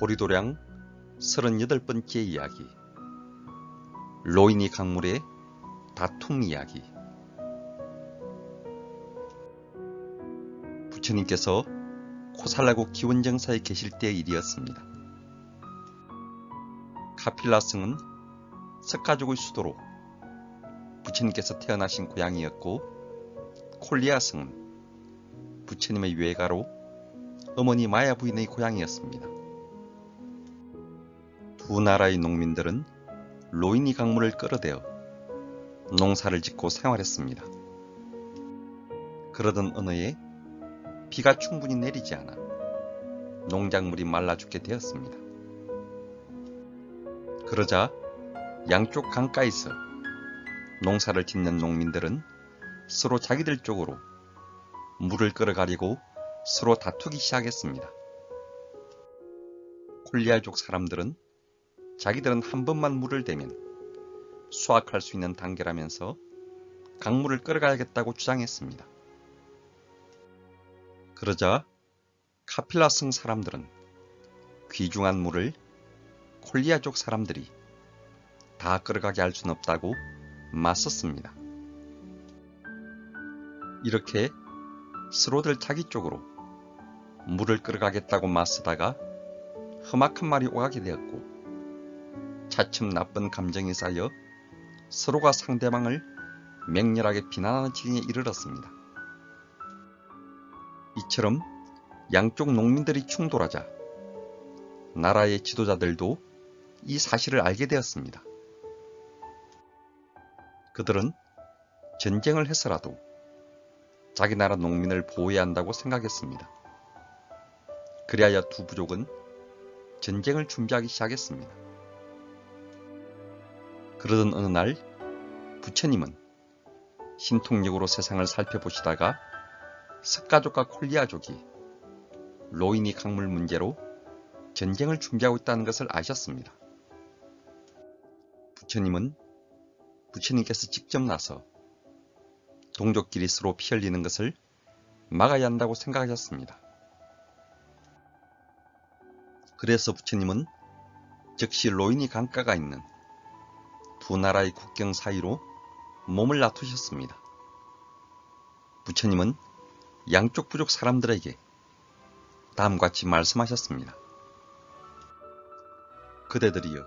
보리도량 38번째 이야기 로이니 강물의 다툼 이야기 부처님께서 코살라국 기원정사에 계실 때의 일이었습니다. 카필라승은 석가족의 수도로 부처님께서 태어나신 고향이었고 콜리아승은 부처님의 외가로 어머니 마야 부인의 고향이었습니다. 두 나라의 농민들은 로이니 강물을 끌어대어 농사를 짓고 생활했습니다. 그러던 어느 해 비가 충분히 내리지 않아 농작물이 말라 죽게 되었습니다. 그러자 양쪽 강가에서 농사를 짓는 농민들은 서로 자기들 쪽으로 물을 끌어가리고 서로 다투기 시작했습니다. 콜리아족 사람들은 자기들은 한 번만 물을 대면 수확할 수 있는 단계라면서 강물을 끌어가야겠다고 주장했습니다. 그러자 카필라성 사람들은 귀중한 물을 콜리아족 사람들이 다 끌어가게 할 수는 없다고 맞섰습니다. 이렇게 스로들 자기 쪽으로 물을 끌어가겠다고 맞서다가 험악한 말이 오가게 되었고 차츰 나쁜 감정이 쌓여 서로가 상대방을 맹렬하게 비난하는 지경에 이르렀습니다. 이처럼 양쪽 농민들이 충돌하자 나라의 지도자들도 이 사실을 알게 되었습니다. 그들은 전쟁을 해서라도 자기 나라 농민을 보호해야 한다고 생각했습니다. 그리하여 두 부족은 전쟁을 준비하기 시작했습니다. 그러던 어느 날 부처님은 신통력으로 세상을 살펴보시다가 석가족과 콜리아족이 로이니 강물 문제로 전쟁을 준비하고 있다는 것을 아셨습니다. 부처님은 부처님께서 직접 나서 동족끼리 서로 피 흘리는 것을 막아야 한다고 생각하셨습니다. 그래서 부처님은 즉시 로이니 강가가 있는 두 나라의 국경 사이로 몸을 놔두셨습니다. 부처님은 양쪽 부족 사람들에게 다음과 같이 말씀하셨습니다. 그대들이여,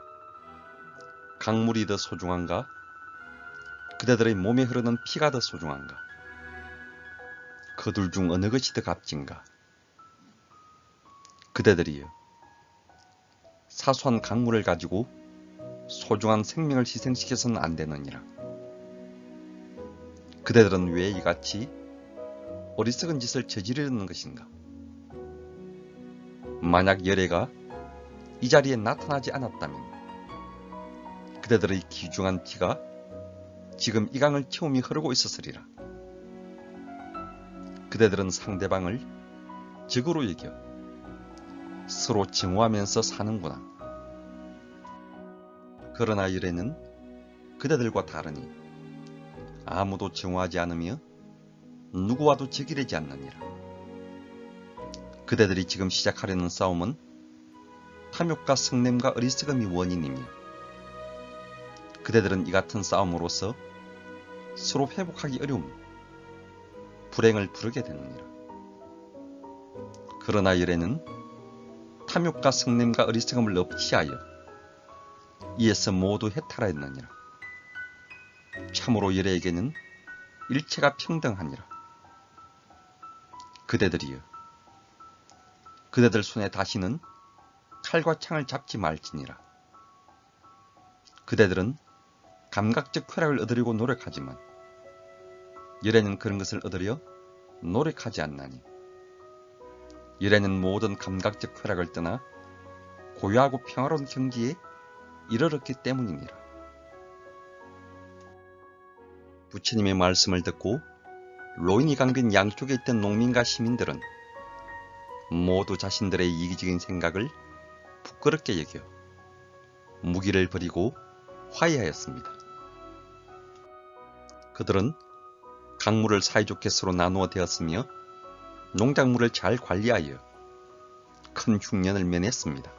강물이 더 소중한가? 그대들의 몸에 흐르는 피가 더 소중한가? 그 둘 중 어느 것이 더 값진가? 그대들이여, 사소한 강물을 가지고 소중한 생명을 희생시켜서는 안 되느니라. 그대들은 왜 이같이 어리석은 짓을 저지르는 것인가? 만약 열애가 이 자리에 나타나지 않았다면 그대들의 귀중한 피가 지금 이 강을 채우미 흐르고 있었으리라. 그대들은 상대방을 적으로 여겨 서로 증오하면서 사는구나. 그러나 이래는 그대들과 다르니 아무도 증오하지 않으며 누구와도 적이되지 않느니라. 그대들이 지금 시작하려는 싸움은 탐욕과 성냄과 어리석음이 원인이며 그대들은 이 같은 싸움으로서 서로 회복하기 어려움, 불행을 부르게 되느니라. 그러나 이래는 탐욕과 성냄과 어리석음을 없이하여 이에서 모두 해탈하였느니라. 참으로 열애에게는 일체가 평등하니라. 그대들이여, 그대들 손에 다시는 칼과 창을 잡지 말지니라. 그대들은 감각적 쾌락을 얻으려고 노력하지만 열애는 그런 것을 얻으려 노력하지 않나니 열애는 모든 감각적 쾌락을 떠나 고요하고 평화로운 경지에 이르렀기 때문입니다. 부처님의 말씀을 듣고 로인이 강변 양쪽에 있던 농민과 시민들은 모두 자신들의 이기적인 생각을 부끄럽게 여겨 무기를 버리고 화해하였습니다. 그들은 강물을 사이좋게 서로 나누어 되었으며 농작물을 잘 관리하여 큰 흉년을 면했습니다.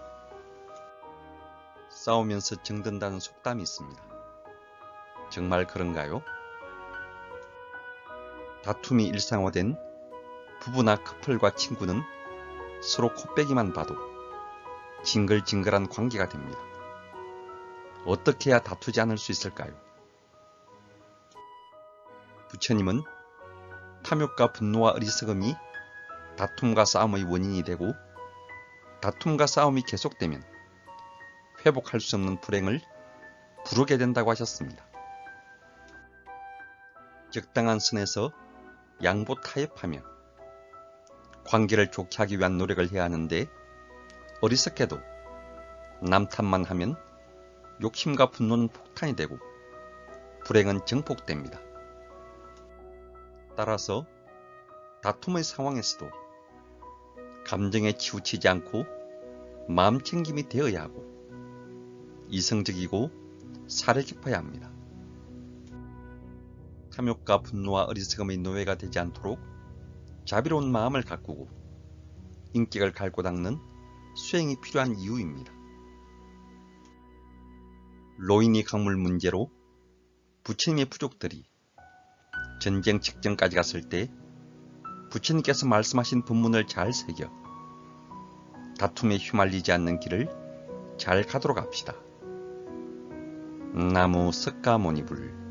싸우면서 정든다는 속담이 있습니다. 정말 그런가요? 다툼이 일상화된 부부나 커플과 친구는 서로 코빼기만 봐도 징글징글한 관계가 됩니다. 어떻게 해야 다투지 않을 수 있을까요? 부처님은 탐욕과 분노와 어리석음이 다툼과 싸움의 원인이 되고 다툼과 싸움이 계속되면 회복할 수 없는 불행을 부르게 된다고 하셨습니다. 적당한 선에서 양보 타협하며 관계를 좋게 하기 위한 노력을 해야 하는데 어리석게도 남 탓만 하면 욕심과 분노는 폭탄이 되고 불행은 증폭됩니다. 따라서 다툼의 상황에서도 감정에 치우치지 않고 마음 챙김이 되어야 하고 이성적이고 사려 깊어야 합니다. 탐욕과 분노와 어리석음의 노예가 되지 않도록 자비로운 마음을 가꾸고 인격을 갈고 닦는 수행이 필요한 이유입니다. 로인이 강물 문제로 부처님의 부족들이 전쟁 직전까지 갔을 때 부처님께서 말씀하신 본문을 잘 새겨 다툼에 휘말리지 않는 길을 잘 가도록 합시다. 나무 석가모니불